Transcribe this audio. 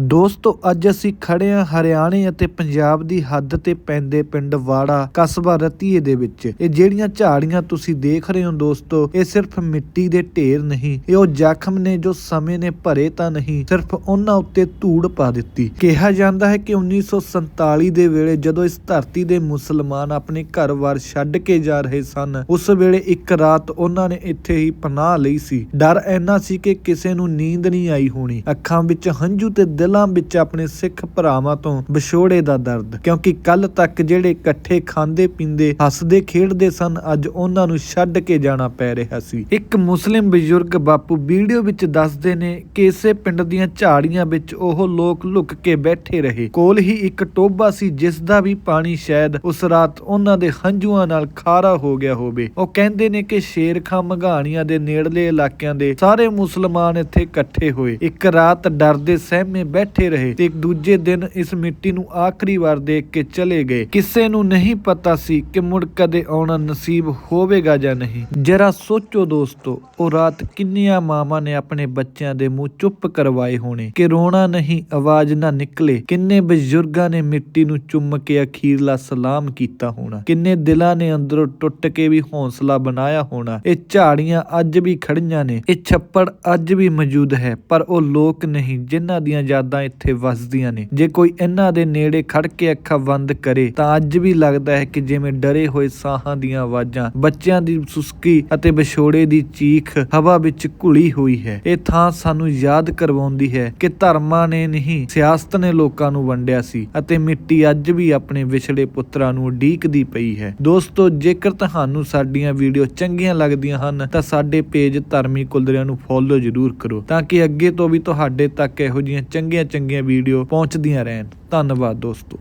ਦੋਸਤੋ, ਅੱਜ ਅਸੀਂ ਖੜੇ ਹਾਂ ਹਰਿਆਣੇ ਅਤੇ ਪੰਜਾਬ ਦੀ ਹੱਦ ਤੇ ਪੈਂਦੇ ਪਿੰਡ ਵਾੜਾ ਕਸਬਾ ਰਤੀਏ ਦੇ ਵਿੱਚ। ਇਹ ਜਿਹੜੀਆਂ ਝਾੜੀਆਂ ਤੁਸੀਂ ਦੇਖ ਰਹੇ ਹੋ ਦੋਸਤੋ, ਇਹ ਸਿਰਫ ਮਿੱਟੀ ਦੇ ਢੇਰ ਨਹੀਂ, ਇਹ ਉਹ ਜ਼ਖਮ ਨੇ ਜੋ ਸਮੇਂ ਨੇ ਭਰੇ ਤਾਂ ਨਹੀਂ, ਸਿਰਫ ਉਹਨਾਂ ਉੱਤੇ ਧੂੜ ਪਾ ਦਿੱਤੀ। ਕਿਹਾ ਜਾਂਦਾ ਹੈ ਕਿ 1947 ਦੇ ਵੇਲੇ ਜਦੋਂ ਇਸ ਧਰਤੀ ਦੇ ਮੁਸਲਮਾਨ ਆਪਣੇ ਘਰ-ਬਾਰ ਛੱਡ ਕੇ ਜਾ ਰਹੇ ਸਨ, ਉਸ ਵੇਲੇ ਇੱਕ ਰਾਤ ਉਹਨਾਂ ਨੇ ਇੱਥੇ ਹੀ ਪਨਾਹ ਲਈ ਸੀ। ਡਰ ਇੰਨਾ ਸੀ ਕਿ ਕਿਸੇ ਨੂੰ ਨੀਂਦ ਨਹੀਂ ਆਈ ਹੋਣੀ। ਅੱਖਾਂ ਵਿੱਚ ਹੰਝੂ ਤੇ ਦਿਲਾਂ ਵਿੱਚ ਆਪਣੇ ਸਿੱਖ ਭਰਾਵਾਂ ਤੋਂ ਵਿਛੋੜੇ ਦਾ ਦਰਦ। ਕਿਉਂਕਿ ਕੱਲ ਤੱਕ ਜਿਹੜੇ ਇਕੱਠੇ ਖਾਂਦੇ ਪੀਂਦੇ, ਹੱਸਦੇ ਖੇਡਦੇ ਸਨ, ਅੱਜ ਉਹਨਾਂ ਨੂੰ ਛੱਡ ਕੇ ਜਾਣਾ ਪੈ ਰਿਹਾ ਸੀ। ਇੱਕ ਮੁਸਲਿਮ ਬਜ਼ੁਰਗ ਬਾਪੂ ਵੀਡੀਓ ਵਿੱਚ ਦੱਸਦੇ ਨੇ ਕਿ ਇਸੇ ਪਿੰਡ ਦੀਆਂ ਝਾੜੀਆਂ ਵਿੱਚ ਉਹ ਲੋਕ ਲੁਕ ਕੇ ਬੈਠੇ ਰਹੇ। ਕੋਲ ਹੀ ਇੱਕ ਟੋਬਾ ਸੀ, ਜਿਸ ਦਾ ਵੀ ਪਾਣੀ ਸ਼ਾਇਦ ਉਸ ਰਾਤ ਉਹਨਾਂ ਦੇ ਹੰਝੂਆਂ ਨਾਲ ਖਾਰਾ ਹੋ ਗਿਆ ਹੋਵੇ। ਉਹ ਕਹਿੰਦੇ ਨੇ ਕਿ ਸ਼ੇਰ ਖਾਂ ਮਘਾਣੀਆਂ ਦੇ ਨੇੜਲੇ ਇਲਾਕਿਆਂ ਦੇ ਸਾਰੇ ਮੁਸਲਮਾਨ ਇੱਥੇ ਇਕੱਠੇ ਹੋਏ। ਇੱਕ ਰਾਤ ਡਰਦੇ ਸਹਿਮੇ ਬੈਠੇ ਰਹੇ ਤੇ ਦੂਜੇ ਦਿਨ ਇਸ ਮਿੱਟੀ ਨੂੰ ਆਖਰੀ ਵਾਰ ਦੇਖ ਕੇ ਚਲੇ ਗਏ। ਕਿਸੇ ਨੂੰ ਨਹੀਂ ਪਤਾ ਸੀ ਕਿ ਮੁੜ ਕਦੇ ਆਉਣਾ ਨਸੀਬ ਹੋਵੇਗਾ ਜਾਂ ਨਹੀਂ। ਜਰਾ ਸੋਚੋ ਦੋਸਤੋ, ਉਹ ਰਾਤ ਕਿੰਨੀਆਂ ਮਾਵਾਂ ਨੇ ਆਪਣੇ ਬੱਚਿਆਂ ਦੇ ਮੂੰਹ ਚੁੱਪ ਕਰਵਾਏ ਹੋਣੇ। ਕਿ ਰੋਣਾ ਨਹੀਂ, ਆਵਾਜ਼ ਨਾ ਨਿਕਲੇ। ਕਿੰਨੇ ਬਜ਼ੁਰਗਾਂ ਨੇ ਮਿੱਟੀ ਨੂੰ ਚੁੰਮ ਕੇ ਅਖੀਰਲਾ ਸਲਾਮ ਕੀਤਾ ਹੋਣਾ। ਕਿੰਨੇ ਦਿਲਾਂ ਨੇ ਅੰਦਰੋਂ ਟੁੱਟ ਕੇ ਵੀ ਹੌਸਲਾ ਬਣਾਇਆ ਹੋਣਾ। ਇਹ ਝਾੜੀਆਂ ਅੱਜ ਵੀ ਖੜੀਆਂ ਨੇ। ਇਹ ਛੱਪੜ ਅੱਜ ਵੀ ਮੌਜੂਦ ਹੈ, ਪਰ ਉਹ ਲੋਕ ਨਹੀਂ, ਜਿਨ੍ਹਾਂ ਦੀਆਂ ਯਾਦਾਂ ਇੱਥੇ ਵੱਸਦੀਆਂ ਨੇ। ਜੇ ਕੋਈ ਇਹਨਾਂ ਦੇ ਨੇੜੇ ਖੜ ਕੇ ਅੱਖਾਂ ਬੰਦ ਕਰੇ, ਤਾਂ ਅੱਜ ਵੀ ਲੱਗਦਾ ਹੈ ਕਿ ਜਿਵੇਂ ਡਰੇ ਹੋਏ ਸਾਹਾਂ ਦੀਆਂ ਆਵਾਜ਼ਾਂ, ਬੱਚਿਆਂ ਦੀ ਸੁਸਕੀ ਅਤੇ ਵਿਛੋੜੇ ਦੀ ਚੀਖ ਹਵਾ ਵਿੱਚ ਘੁਲੀ ਹੋਈ ਹੈ। ਇਹ ਥਾਂ ਸਾਨੂੰ ਯਾਦ ਕਰਵਾਉਂਦੀ ਹੈ ਕਿ ਧਰਮਾਂ ਨੇ ਨਹੀਂ, ਸਿਆਸਤ ਨੇ ਲੋਕਾਂ ਨੂੰ ਵੰਡਿਆ ਸੀ ਅਤੇ ਮਿੱਟੀ ਅੱਜ ਵੀ ਆਪਣੇ ਵਿਛੜੇ ਪੁੱਤਰਾਂ ਨੂੰ ਉਡੀਕਦੀ ਪਈ ਹੈ। ਦੋਸਤੋ, ਜੇਕਰ ਤੁਹਾਨੂੰ ਸਾਡੀਆਂ ਵੀਡੀਓ ਚੰਗੀਆਂ ਲੱਗਦੀਆਂ ਹਨ, ਤਾਂ ਸਾਡੇ ਪੇਜ ਧਰਮੀ ਕੁਲਦਰਿਆਂ ਨੂੰ ਫੋਲੋ ਜ਼ਰੂਰ ਕਰੋ, ਤਾਂ ਕਿ ਅੱਗੇ ਤੋਂ ਵੀ ਤੁਹਾਡੇ ਤੱਕ ਇਹੋ ਜਿਹੀਆਂ ਚੰਗੀਆਂ ਚੰਗੀਆਂ ਵੀਡੀਓ ਪਹੁੰਚਦੀਆਂ ਰਹਿਣ। ਧੰਨਵਾਦ ਦੋਸਤੋ।